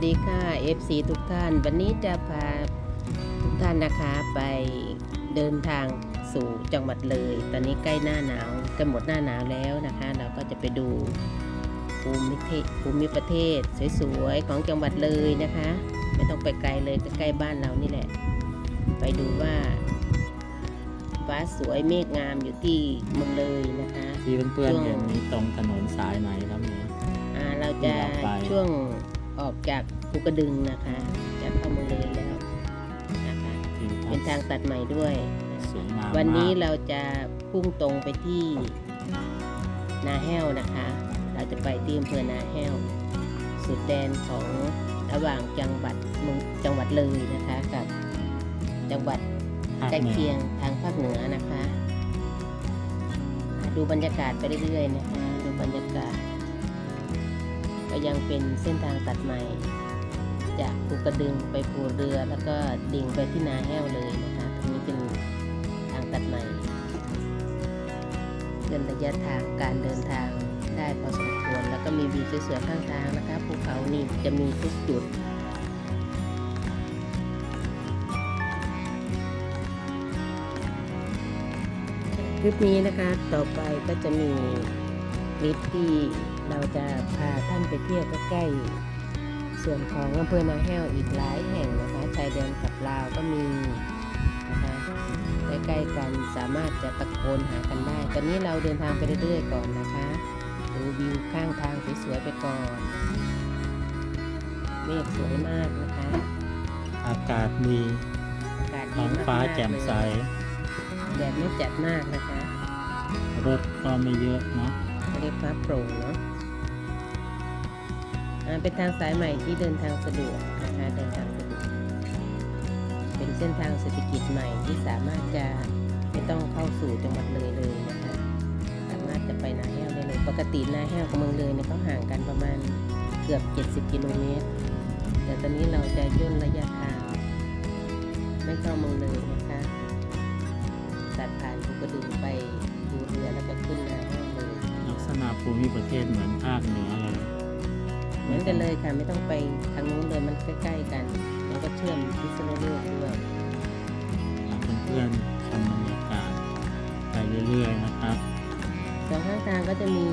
วัสดีค่ะ FC ทุกท่าน วันนี้จะพาทุกท่านนะคะไปเดินทางสู่จังหวัดเลย ตอนนี้ใกล้หน้าหนาวใกล้หมดหน้าหนาวแล้วนะคะ เราก็จะไปดูภูมิเทภูมิประเทศสวยๆของจังหวัดเลยนะคะ ไม่ต้องไปไกลเลยใกล้ๆบ้านเรานี่แหละ ไปดูว่าฟ้าสวยเมฆงามอยู่ที่เมืองเลยนะคะที่เพื่อนช่วงๆเห็นนี้ตรงถนนสายไหนครับเนี่ยอ่าเราจะที่เราไปช่วง ออกจากภูกระดึงนะคะจะเข้าเมืองเลยแล้วนะคะที่เป็นทางตัดใหม่ด้วยสวยงามวันนี้มากเราจะพุ่งตรงไปที่นาแห้วนะคะ เราจะไปที่อำเภอนาแห้ว สุดแดนของระหว่างจังหวัดเมืองจังหวัดเลยนะคะกับจังหวัดภาคใกล้หนือเคียงทางภาคเหนือนะคะ ดูบรรยากาศไปเรื่อยๆนะคะ ดูบรรยากาศก็ ยังเป็นเส้นทางตัดใหม่ จากภูกระดึงไปภูเรือแล้วก็ดิ่งไปที่นาแห้วเลยนะคะตรงนี้เป็นทางตัดใหม่เกินระยะทางการเดินทางได้พอสมควรแล้วก็มีวิวสวยๆข้างทางนะคะภูเขานี่จะมีทุกจุดคลิปนี้นะคะต่อไปก็จะมีคลิปที่ เราจะพาท่านไปเที่ยวใกล้ๆส่วนของอำเภอนาแห้วอีกหลายแห่งนะคะชายแดนกับลาวก็มีนะคะใกล้ๆกันสามารถจะตะโกนหากันได้ ตอนนี้เราเดินทางไปเรื่อยๆก่อนนะคะดูวิวข้างทางสวยๆไปก่อนเมฆสวยมากนะคะ อากาศดีอากาศดีท้องมากๆฟ้าแจ่มใสเลยแดดไม่จัดมากนะคะ รถก็ไม่เยอะเนาะเรียกฟ้าโปร่งเนาะอ่า เป็นทางสายใหม่ที่เดินทางสะดวกนะคะเดินทางสะดวกเป็นเส้นทางเศรษฐกิจใหม่ที่สามารถจะไม่ต้องเข้าสู่จังหวัดเลยเลยนะคะสามารถจะไปนาแห้วได้เลยปกตินาแห้วกับเมืองเลยเนี่ยเขาห่างกันประมาณเกือบ 70 กิโลเมตรแต่ตอนนี้เราจะย่นระยะทางไม่เข้าเมืองเลยนะคะตัดผ่านภูกระดึงไปดูเรือแล้วก็ขึ้นนาแห้วเลยลักษณะภูมิประเทศเหมือนภาคเหนือ เลยเหมือนกันเลยค่ะไม่ต้องไปทางนู้นเลยมันใกล้ๆกัน แล้วก็เชื่อมพิษณุโลกด้วยอยากเพื่อนๆชมบรรยากาศไปเรื่อยๆนะครับสองข้างทางก็จะมี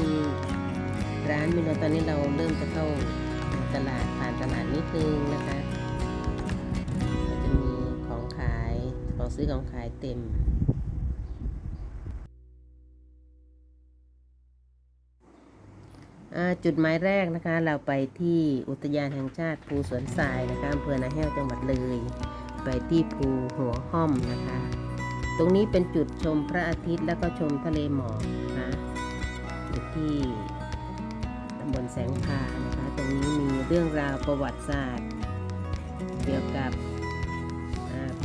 ร้านมีโนตอนนี้เราเริ่มจะเข้าตลาดผ่านตลาดนิดนึงนะคะก็จะมีของขายของซื้อของขายเต็ม จุดหมายแรกนะคะ เราไปที่อุทยานแห่งชาติภูสวนทรายนะคะอำเภอนาแห้วจังหวัดเลย ไปที่ภูหัวห้อมนะคะ ตรงนี้เป็นจุดชมพระอาทิตย์แล้วก็ชมทะเลหมอกนะคะอยู่ที่ตำบลแสงพานะคะ ตรงนี้มีเรื่องราวประวัติศาสตร์ เกี่ยวกับ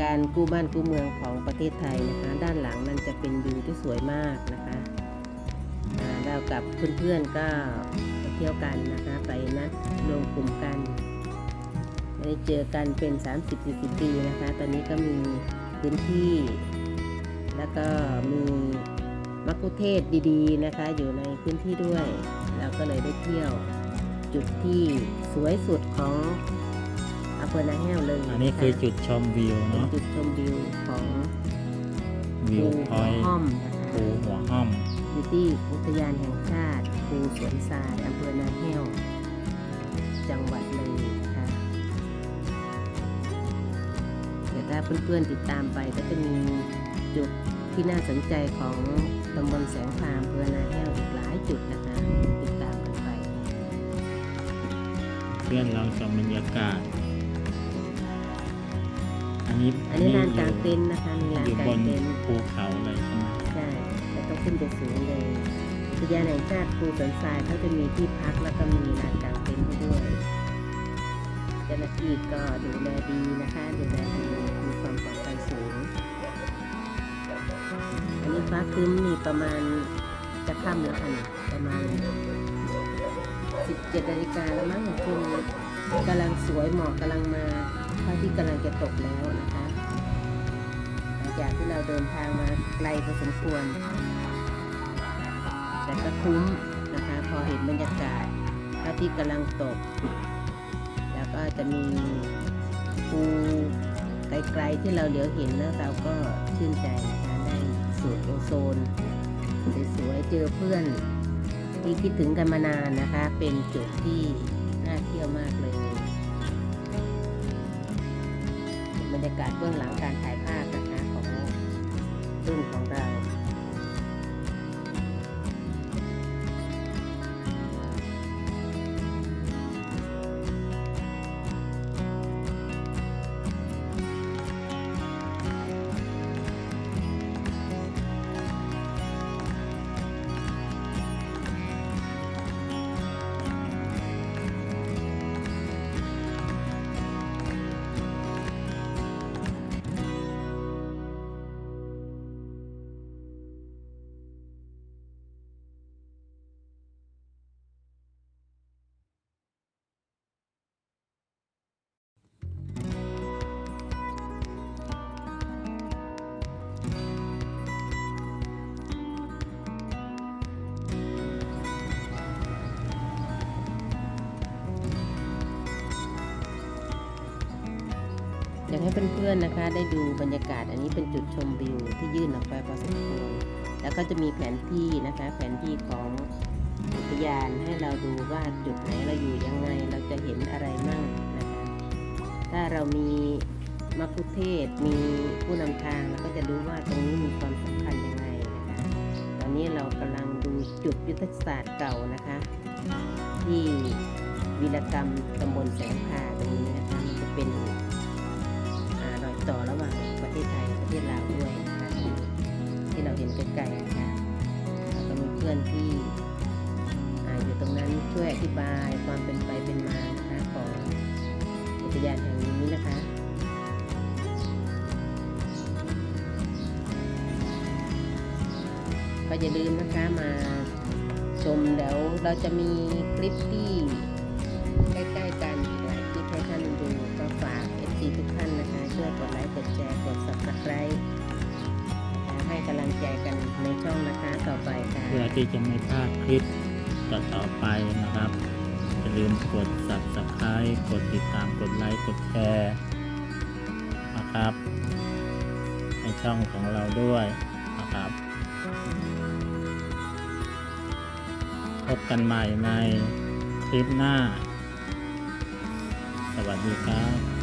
การกู้บ้านกู้เมืองของประเทศไทยนะคะ ด้านหลังนั้นจะเป็นวิวที่สวยมากนะคะ เรากับเพื่อนๆก็ไปเที่ยวกันนะคะ ไปนัดรวมกลุ่มกันไม่ได้เจอกันเป็น 30-40 ปีนะคะ ตอนนี้ก็มีพื้นที่ แล้วก็มีมักคุเทศก์ดีๆนะคะ อยู่ในพื้นที่ด้วย เราก็เลยได้เที่ยว จุดที่สวยสุดของอำเภอนาแห้วเลยอันนี้คือจุดชมวิวเป็นเนาะจุดชมวิวของวิวภูพอยห้อมนะคะภูหัวห้อมอยู่ ที่อุทยานแห่งชาติภูสวนทรายอำเภอนาแห้ว จังหวัดเลยนะคะเดี๋ยวถ้าเพื่อนๆติดตามไปก็จะมีจุดที่น่าสนใจของตำบลแสงพามอำเภอนาแห้วอีกหลายจุดนะคะ ติดตามกันไป เพื่อนเราชมบรรยากาศ อันนี้อันนี้ลานกลางเต็นท์นะคะมีลานอยู่กลาบงนเต็นท์ ภูเขาเลย ขึ้นไปสูงเลยอุทยานแห่งชาติภูสวนทรายเขาจะมีที่พักแล้วก็มีลานกลางเต็นท์ให้ด้วยเจ้าหน้าที่ก็ดูแลดีนะคะดูแลดีมีความปลอดภัยสูง อันนี้ฟ้าครึ้มนี่ประมาณจะค่ำแล้วค่ะประมาณ 17นาฬิกาแล้วมั้งช่วงนี้กำลังสวยหมอกกำลังมาพระที่กำลังจะตกแล้วนะคะ หลังจากที่เราเดินทางมาไกลพอสมควร แต่ก็คุ้มนะคะพอเห็นบรรยากาศพระอาที่กำลังตก แล้วก็จะมีภูไกลๆที่เราเหลียวเห็นแล้วเราก็ชื่นใจนะคะได้สูดโอโซนสวยๆเจอเพื่อนที่คิดถึงกันมานานนะคะ เป็นจุดที่น่าเที่ยวมากเลยบรรยากาศเบื้องหลังการถ่ายภาพนะคะของรุ่นของเรา เพื่อนๆนะคะ ได้ดูบรรยากาศอันนี้เป็นจุดชมวิวที่ยื่นออกไปพอสมควรแล้วก็จะมีแผนที่นะคะ แผนที่ของอุทยานให้เราดูว่าจุดไหนเราอยู่ยังไงเราจะเห็นอะไรมั่งนะคะ ถ้าเรามีมัคคุเทศก์มีผู้นำทางเราก็จะรู้ว่าตรงนี้มีความสำคัญยังไงนะคะตอนนี้เรากำลังดูจุดยุทธศาสตร์เก่านะคะ ที่วีรกรรมตำบลแสงพาตรงนี้นะคะมันจะเป็น ต่อระหว่างประเทศไทยประเทศลาวด้วยนะคะที่เราเห็นไกลๆนะคะแล้วก็มีเพื่อนที่ออยู่ตรงนั้นช่วยอธิบายความเป็นไปเป็นมานะคะของอุทยานแห่งนี้นะคะก็อย่าลืมนะคะมาชมแล้วเราจะมีคลิปที่ใกล้ ชร์ กด subscribe นะคะให้กำลังใจกันในช่องนะคะต่อไปค่ะ เพื่อที่จะไม่พลาดคลิปต่อต่อๆไปนะครับ อย่าลืมกด subscribe กดติดตาม กดไลค์ กดแชร์นะครับ ในช่องของเราด้วยนะครับ พบกันใหม่ในคลิปหน้า สวัสดีครับ